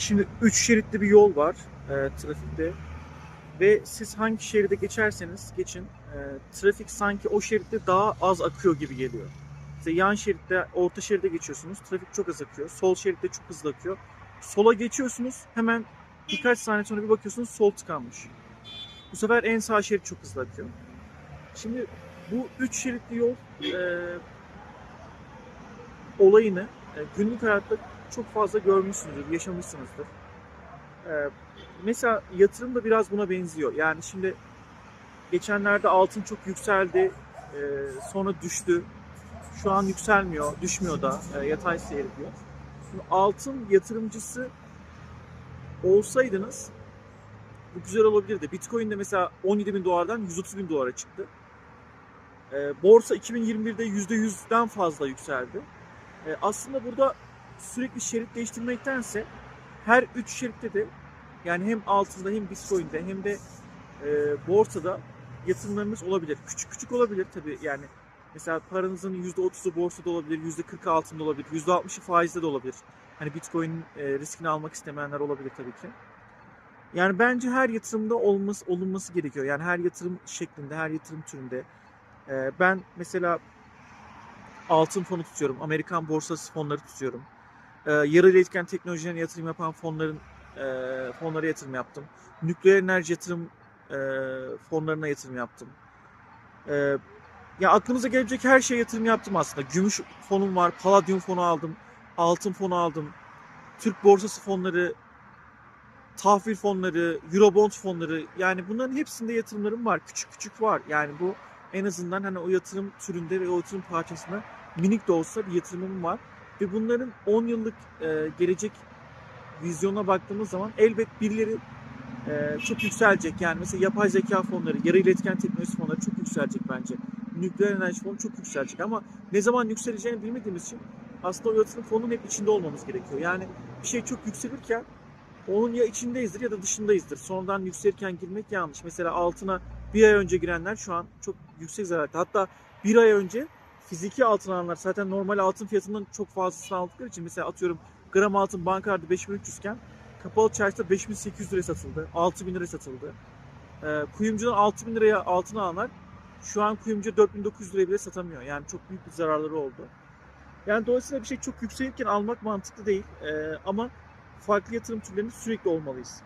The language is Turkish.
Şimdi 3 şeritli bir yol var e, trafikte ve siz hangi şeride geçerseniz geçin e, trafik sanki o şeritte daha az akıyor gibi geliyor. İşte yan şeritte, orta şeride geçiyorsunuz. Trafik çok az akıyor. Sol şeritte çok hızlı akıyor. Sola geçiyorsunuz. Hemen birkaç saniye sonra bir bakıyorsunuz sol tıkanmış. Bu sefer en sağ şerit çok hızlı akıyor. Şimdi bu 3 şeritli yol e, olayını e, günlük hayatta çok fazla görmüşsünüzdür, yaşamışsınızdır. Ee, mesela yatırım da biraz buna benziyor. Yani şimdi geçenlerde altın çok yükseldi, e, sonra düştü. Şu an yükselmiyor, düşmüyor da, e, yatay seyrediyor. Şimdi altın yatırımcısı olsaydınız bu güzel olabilirdi. Bitcoin de mesela 17 bin dolardan 130 bin dolara çıktı. E, borsa 2021'de %100'den fazla yükseldi. E, aslında burada sürekli şerit değiştirmektense her üç şeritte de yani hem altında hem Bitcoin'de hem de e, borsada yatırımlarınız olabilir. Küçük küçük olabilir tabii yani mesela paranızın %30'u borsada olabilir, %40'ı altında olabilir, %60'ı faizde de olabilir. Hani Bitcoin e, riskini almak istemeyenler olabilir tabii ki. Yani bence her yatırımda olması olunması gerekiyor. Yani her yatırım şeklinde, her yatırım türünde. E, ben mesela altın fonu tutuyorum. Amerikan borsası fonları tutuyorum. E, yarı iletken teknolojilerine yatırım yapan fonların e, fonlara yatırım yaptım. Nükleer enerji yatırım e, fonlarına yatırım yaptım. E, ya aklınıza gelebilecek her şeye yatırım yaptım aslında. Gümüş fonum var, paladyum fonu aldım, altın fonu aldım. Türk borsası fonları, tahvil fonları, eurobond fonları yani bunların hepsinde yatırımlarım var. Küçük küçük var. Yani bu en azından hani o yatırım türünde ve o yatırım parçasına minik de olsa bir yatırımım var. Ve bunların 10 yıllık e, gelecek vizyona baktığımız zaman elbet birileri e, çok yükselecek. Yani mesela yapay zeka fonları, yarı iletken teknoloji fonları çok yükselecek bence. Nükleer enerji fonu çok yükselecek ama ne zaman yükseleceğini bilmediğimiz için aslında o yatırım fonunun hep içinde olmamız gerekiyor. Yani bir şey çok yükselirken onun ya içindeyizdir ya da dışındayızdır. Sonradan yükselirken girmek yanlış. Mesela altına bir ay önce girenler şu an çok yüksek zararda. Hatta bir ay önce fiziki altın alanlar zaten normal altın fiyatından çok fazlasını aldıkları için mesela atıyorum gram altın bankarda 5300 iken kapalı çarşıda 5800 liraya satıldı. 6000 liraya satıldı. Ee, kuyumcudan 6000 liraya altın alanlar şu an kuyumcu 4900 liraya bile satamıyor. Yani çok büyük bir zararları oldu. Yani dolayısıyla bir şey çok yükselirken almak mantıklı değil. Ee, ama farklı yatırım türlerinde sürekli olmalıyız.